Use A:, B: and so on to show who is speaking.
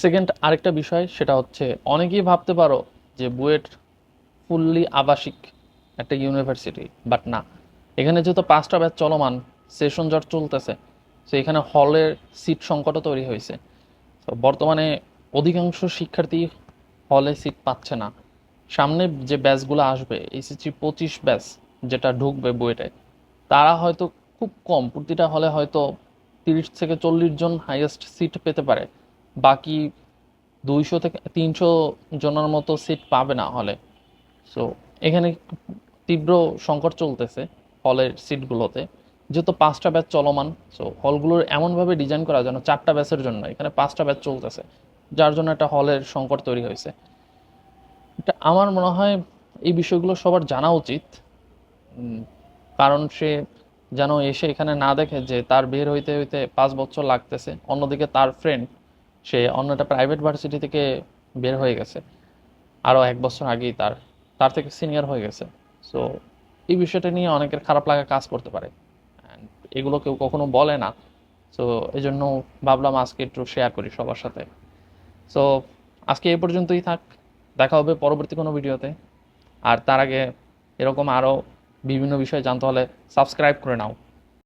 A: Second আরেকটা বিষয়, সেটা হচ্ছে অনেকেই ভাবতে পারো যে বুয়েট ফুললি আবাসিক একটা ইউনিভার্সিটি, বাট না। এখানে যেহেতু পাঁচটা ব্যাচ চলমান, সেশন জট চলতেছে, তো এখানে হলের সিট সংকটও তৈরি হয়েছে। তো বর্তমানে অধিকাংশ শিক্ষার্থী হলে সিট পাচ্ছে না। সামনে যে ব্যাচগুলো আসবে এসএসসি পঁচিশ ব্যাচ যেটা ঢুকবে বুয়েটে, তারা হয়তো খুব কম, প্রতিটা হলে হয়তো তিরিশ থেকে চল্লিশ জন হাইয়েস্ট সিট পেতে পারে। বাকি দুইশো থেকে তিনশো জনের মতো সিট পাবে না হলে। সো এখানে তীব্র সংকট চলতেছে হলের সিটগুলোতে যেহেতু পাঁচটা ব্যাচ চলমান সো হলগুলোর এমনভাবে ডিজাইন করা যেন চারটা ব্যাচের জন্য, এখানে পাঁচটা ব্যাচ চলতেছে, যার জন্য একটা হলের সংকট তৈরি হয়েছে। এটা আমার মনে হয় এই বিষয়গুলো সবার জানা উচিত। কারণ সে যেন এসে এখানে না দেখে যে তার বের হইতে হইতে পাঁচ বছর লাগতেছে, অন্যদিকে তার ফ্রেন্ড সে অন্য একটা প্রাইভেট ভার্সিটি থেকে বের হয়ে গেছে। আরও এক বছর আগেই তার তার থেকে সিনিয়র হয়ে গেছে। সো এই বিষয়টা নিয়ে অনেকের খারাপ লাগা কাজ করতে পারে। এগুলো কেউ কখনো বলে না। সো এই জন্য ভাবলাম আজকে একটু শেয়ার করি সবার সাথে। সো আজকে এই পর্যন্তই থাক। দেখা হবে পরবর্তী কোনো ভিডিওতে। আর তার আগে এরকম আরও বিভিন্ন বিষয় জানতে হলে সাবস্ক্রাইব করে নাও।